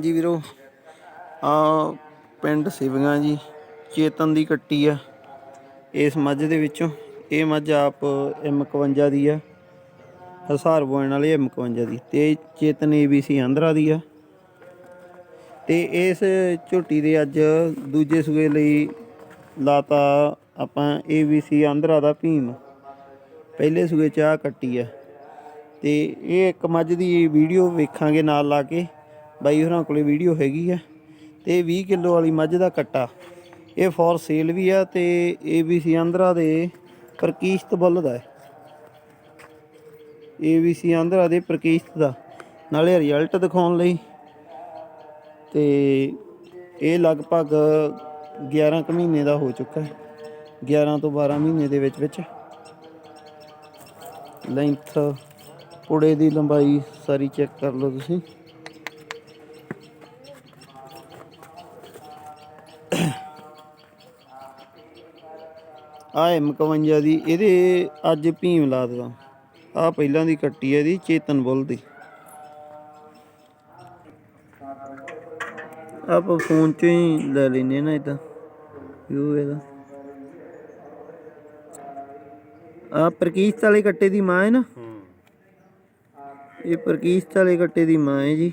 ਜੀ ਵੀਰੋ, ਆ ਪਿੰਡ ਸਿਵਗਾ ਜੀ, ਚੇਤਨ ਦੀ ਕੱਟੀ ਆ। ਇਸ ਮੱਝ ਦੇ ਵਿੱਚੋਂ, ਇਹ ਮੱਝ ਆਪ M51 ਦੀ ਆ। ਹਸਾਰ ਬੋਇਣ ਵਾਲੀ M51 ਦੀ। ਤੇ ਚੇਤਨ ABC ਆਂਧਰਾ ਦੀ ਆ। ਤੇ ਇਸ ਝੋਟੀ ਦੇ ਅੱਜ ਦੂਜੇ ਸੂਏ ਲਈ ਲਾਤਾ ਆਪਾਂ ABC ਆਂਧਰਾ ਦਾ ਭੀਮ। ਪਹਿਲੇ ਸੂਏ ਚ ਆ ਕੱਟੀ ਆ। ਤੇ ਇਹ ਇੱਕ ਮੱਝ ਦੀ ਵੀਡੀਓ ਵੇਖਾਂਗੇ ਨਾਲ ਲਾ ਕੇ। ਬਾਈ ਹੋਰਾਂ ਕੋਲੇ ਵੀਡੀਓ ਹੈਗੀ ਆ ਤੇ 20 ਕਿਲੋ ਵਾਲੀ ਮੱਝ ਦਾ ਕੱਟਾ। ਇਹ ਫੋਰ ਸੇਲ ਵੀ ਆ ਤੇ ABC ਆਂਧਰਾ ਦੇ ਪ੍ਰਕੀਸ਼ਤ ਬੁੱਲ ਦਾ ਹੈ। ABC ਆਂਧਰਾ ਦੇ ਪ੍ਰਕੀਸ਼ਤ ਦਾ। ਨਾਲੇ ਰਿਜ਼ਲਟ ਦਿਖਾਉਣ ਲਈ ਤੇ ਇਹ ਲਗਭਗ 11 ਕੁ ਮਹੀਨੇ ਦਾ ਹੋ ਚੁੱਕਾ ਹੈ। 11 ਤੋਂ 12 ਮਹੀਨੇ ਦੇ ਵਿੱਚ ਵਿੱਚ ਲੈਂਥ ਪੁੜੇ ਦੀ ਲੰਬਾਈ ਸਾਰੀ ਚੈੱਕ ਕਰ ਲਓ ਤੁਸੀਂ। ਆ M51 ਦੀ ਇਹਦੇ ਅੱਜ ਭੀਮ ਲਾ ਦਦਾ ਆ ਪਹਿਲਾਂ ਦੀ ਕੱਟੀ ਹੈ ਦੀ ਚੇਤਨ ਬੁੱਲ ਦੀ। ਆਪਾਂ ਫੋਨ 'ਚ ਹੀ ਲੈ ਲੈਨੇ ਨਾ ਇਦਾਂ ਯੂ ਇਹਦਾ। ਆ ਪ੍ਰਕੀਸ਼ਤ ਵਾਲੇ ਕੱਟੇ ਦੀ ਮਾਂ ਹੈ ਨਾ? ਇਹ ਪ੍ਰਕੀਸ਼ਤ ਵਾਲੇ ਕੱਟੇ ਦੀ ਮਾਂ ਹੈ ਜੀ।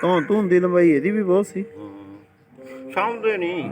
ਤੋਂ ਧੁੰਨ ਦੀ ਲੰਬਾਈ ਇਹਦੀ ਵੀ ਬਹੁਤ ਸੀ। ਸਾਂਭਦੇ ਨਹੀਂ